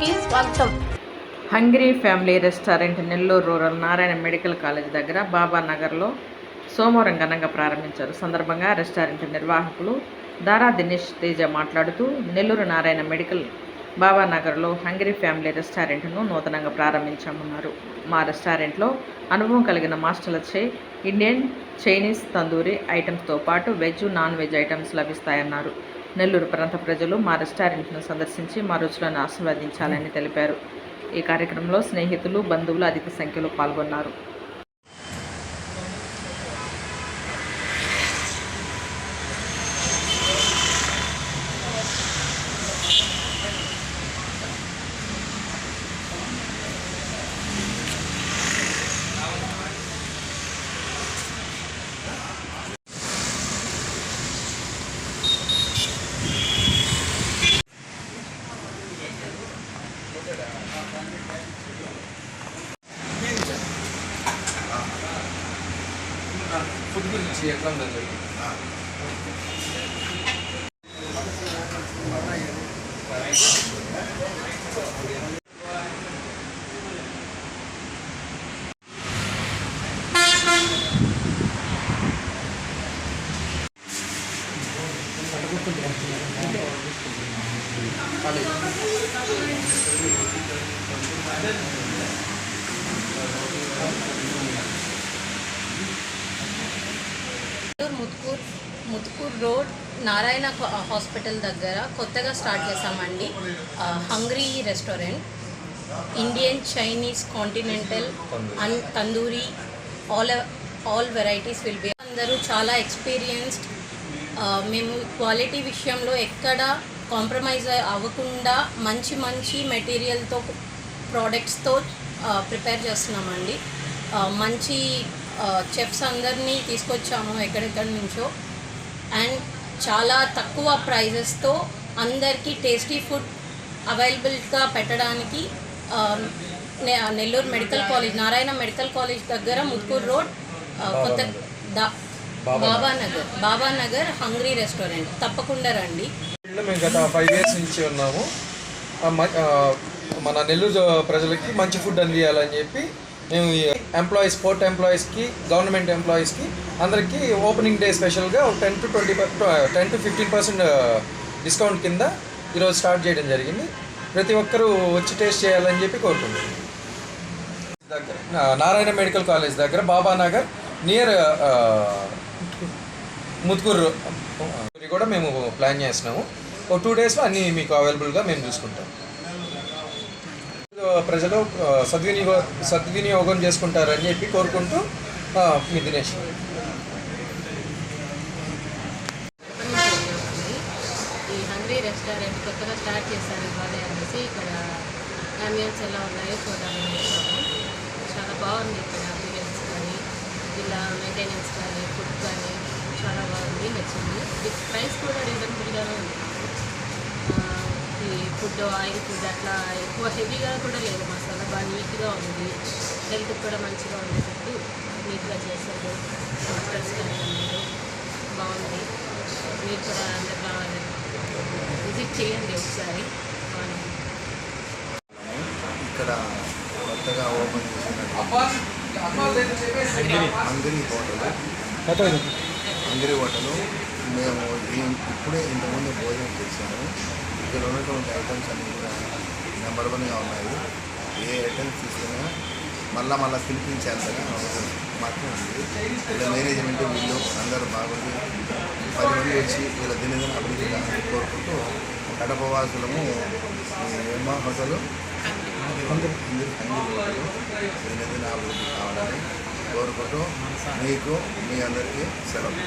న్యూస్కి స్వాగతం. Hungry family restaurant Nellore rural Narayana medical college దగ్గర బాబా నగర్లో సోమవారం ఘనంగా ప్రారంభించారు. సందర్భంగా రెస్టారెంట్ నిర్వాహకులు దారా దినేష్ తేజ మాట్లాడుతూ నెల్లూరు నారాయణ మెడికల్ బాబా నగర్లో హంగ్రీ ఫ్యామిలీ రెస్టారెంట్ను నూతనంగా ప్రారంభించామన్నారు మా రెస్టారెంట్లో అనుభవం కలిగిన మాస్టర్లచే ఇండియన్ చైనీస్ తందూరి ఐటమ్స్తో పాటు వెజ్ నాన్ వెజ్ ఐటమ్స్ లభిస్తాయన్నారు. నెల్లూరు ప్రాంత ప్రజలు మా రెస్టారెంట్ను సందర్శించి మా రుచులను ఆస్వాదించాలని తెలిపారు. ఈ కార్యక్రమంలో స్నేహితులు బంధువులు అధిక సంఖ్యలో పాల్గొన్నారు. గురించి ఎట్లా ఉందండి Nellore Muthukur Muthukur road Narayana hospital దగ్గర కొత్తగా స్టార్ట్ చేసామండి hungry restaurant Indian Chinese continental and tandoori all all varieties will be. అందరూ చాలా ఎక్స్పీరియన్స్డ్. మేము క్వాలిటీ విషయంలో ఎక్కడ కాంప్రమైజ్ అవ్వకుండా మంచి మంచి మెటీరియల్తో ప్రోడక్ట్స్తో ప్రిపేర్ చేస్తున్నామండి. మంచి చెఫ్స్ అందరినీ తీసుకొచ్చాము ఎక్కడెక్కడి నుంచో. అండ్ చాలా తక్కువ ప్రైజెస్తో అందరికీ టేస్టీ ఫుడ్ అవైలబుల్గా పెట్టడానికి Nellore medical college Narayana medical college దగ్గర ముత్కూర్ రోడ్ కొత్త బాబానగర్. బాబానగర్. Hungry restaurant. తప్పకుండా రండి. మేము గత ఫైవ్ ఇయర్స్ నుంచి ఉన్నాము. మన నెల్లూరు ప్రజలకి మంచి ఫుడ్ అందియాలని చెప్పి మేము ఎంప్లాయీస్ పోర్ట్ ఎంప్లాయీస్కి గవర్నమెంట్ ఎంప్లాయీస్కి అందరికీ ఓపెనింగ్ డే స్పెషల్గా ten to twenty ten to fifteen percent discount కింద ఈరోజు స్టార్ట్ చేయడం జరిగింది. ప్రతి ఒక్కరూ వచ్చి టేస్ట్ చేయాలని చెప్పి కోరుకుంటున్నాను దగ్గర నారాయణ మెడికల్ కాలేజ్ దగ్గర Babanagar near uh, uh, Muthukur కూడా మేము ప్లాన్ చేస్తున్నాము. ఒక టూ డేస్లో అన్నీ మీకు అవైలబుల్గా మేము చూసుకుంటాం. ప్రజలు సద్వినియోగ సద్వినియోగం చేసుకుంటారని చెప్పి కోరుకుంటూ మీ దినేష్. ఈ హంగ్రీ రెస్టారెంట్ కొత్తగా స్టార్ట్ చేశారు ఇవాళ అనేసి ఇక్కడ అంబియన్స్ ఎలా ఉన్నాయో చూడాలని వచ్చాము. చాలా బాగుంది ఇక్కడ అంబియన్స్ కానీ ఇలా మెయింటెనెన్స్ కానీ ఫుడ్ కానీ చాలా బాగుంది నచ్చింది. ప్రైస్ కూడా రీజనబుల్గా ఫుడ్ ఆయిల్ ఫుడ్ అట్లా ఎక్కువ హెవీగా కూడా లేదు. మసాలా బాగా నీట్గా ఉంది. హెల్త్ కూడా మంచిగా ఉండేటట్టు నీట్గా చేశారు. మాస్టర్స్ కానీ అందరూ బాగుంది. మీరు కూడా అందరు విజిట్ చేయండి ఒకసారి. బాగుంది. ఇక్కడ కొత్తగా open hungry hotel. Hungry hotel. మేము ఇప్పుడే ఇంతకుముందు భోజనం చేశాము. ఇక్కడ ఉన్నటువంటి ఐటమ్స్ అన్నీ కూడా నెంబర్ వన్గా ఉన్నాయి. ఏ ఐటమ్స్ తీసుకున్నా మళ్ళా మళ్ళీ పిలిపించేంతగా అవసరం మాత్రం ఉంది. వీళ్ళ మేనేజ్మెంట్ వీళ్ళు అందరూ బాగుంది. పది మంది వచ్చి వీళ్ళ దినదిన అభివృద్ధి కావాలని కోరుకుంటూ కడప వాసులము ఏమా హోటల్ అందరూ దినదిన అభివృద్ధి కావాలని కోరుకుంటూ మీకు మీ అందరికీ సెలవు.